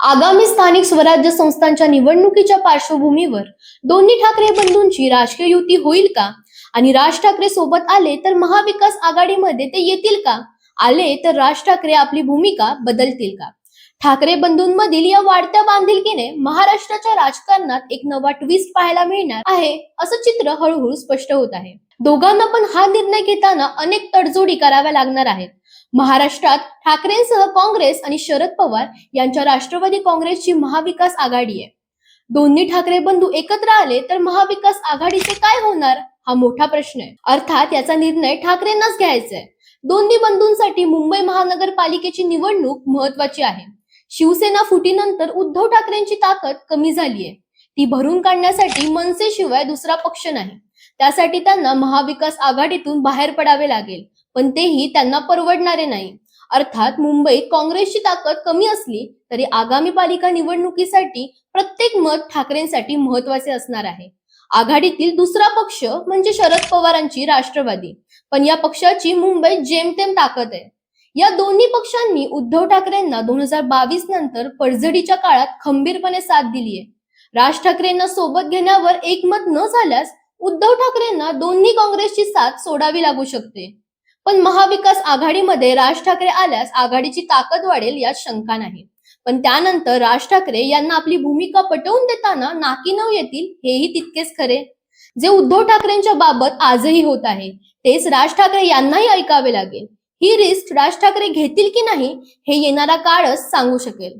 आगामी स्थानिक स्वराज्य संस्थांच्या निवडणुकीच्या पार्श्वभूमीवर दोन्ही ठाकरे बंधूंची राजकीय युती होईल का? आणि राज ठाकरे सोबत आले तर महाविकास आघाडीमध्ये ते येतील का? आले तर राज ठाकरे आपली भूमिका बदलतील का? ठाकरे बंधूंमधील या वाढत्या बांधिलकीने महाराष्ट्राच्या राजकारणात एक नवा ट्विस्ट पाहायला मिळणार आहे असं चित्र हळूहळू स्पष्ट होत आहे. दोघांना पण हा निर्णय घेताना अनेक तडजोडी कराव्या लागणार आहेत. महाराष्ट्रात ठाकरेंसह काँग्रेस आणि शरद पवार यांच्या राष्ट्रवादी काँग्रेसची महाविकास आघाडी आहे. दोन्ही ठाकरे बंधू एकत्र आले तर महाविकास आघाडीचे काय होणार? हा मोठा प्रश्न आहे. अर्थात याचा निर्णय ठाकरेंनाच घ्यायचा आहे. दोन्ही बंधूंसाठी मुंबई महानगरपालिकेची निवडणूक महत्वाची आहे. शिवसेना फुटीनंतर उद्धव ठाकरेंची ताकद कमी झालीय ती भरून काढण्यासाठी मनसेशिवाय दुसरा पक्ष नाही. त्यासाठी त्यांना महाविकास आघाडीतून बाहेर पडावे लागेल पण तेही त्यांना परवडणारे नाही. अर्थात मुंबईत काँग्रेसची ताकद कमी असली तरी आगामी पालिका निवडणुकीसाठी प्रत्येक मत ठाकरेंसाठी महत्त्वाचे असणार आहे. आघाडीतील दुसरा पक्ष म्हणजे शरद पवारांची राष्ट्रवादी पण या पक्षाची मुंबईत जेमतेम ताकद आहे. या दोन्ही पक्षांनी उद्धव ठाकरेंना दोन हजार बावीस नंतर पडझडीच्या काळात खंबीरपणे साथ दिली आहे राज ठाकरेंना सोबत घेण्यावर एकमत न झाल्यास उद्धव ठाकरेंना दोन्ही काँग्रेसची साथ सोडावी लागू शकते. पण महाविकास आघाडीमध्ये राज ठाकरे आल्यास आघाडीची ताकद वाढेल यात शंका नाही. पण त्यानंतर राज ठाकरे यांना आपली भूमिका पटवून देताना नाकी नऊ येतील हेही तितकेच खरे. जे उद्धव ठाकरेंच्या बाबत आजही होत आहे तेच राज ठाकरे यांनाही ऐकावे लागेल. ही रिस्क राज ठाकरे घेतील की नाही हे येणारा काळच सांगू शकेल.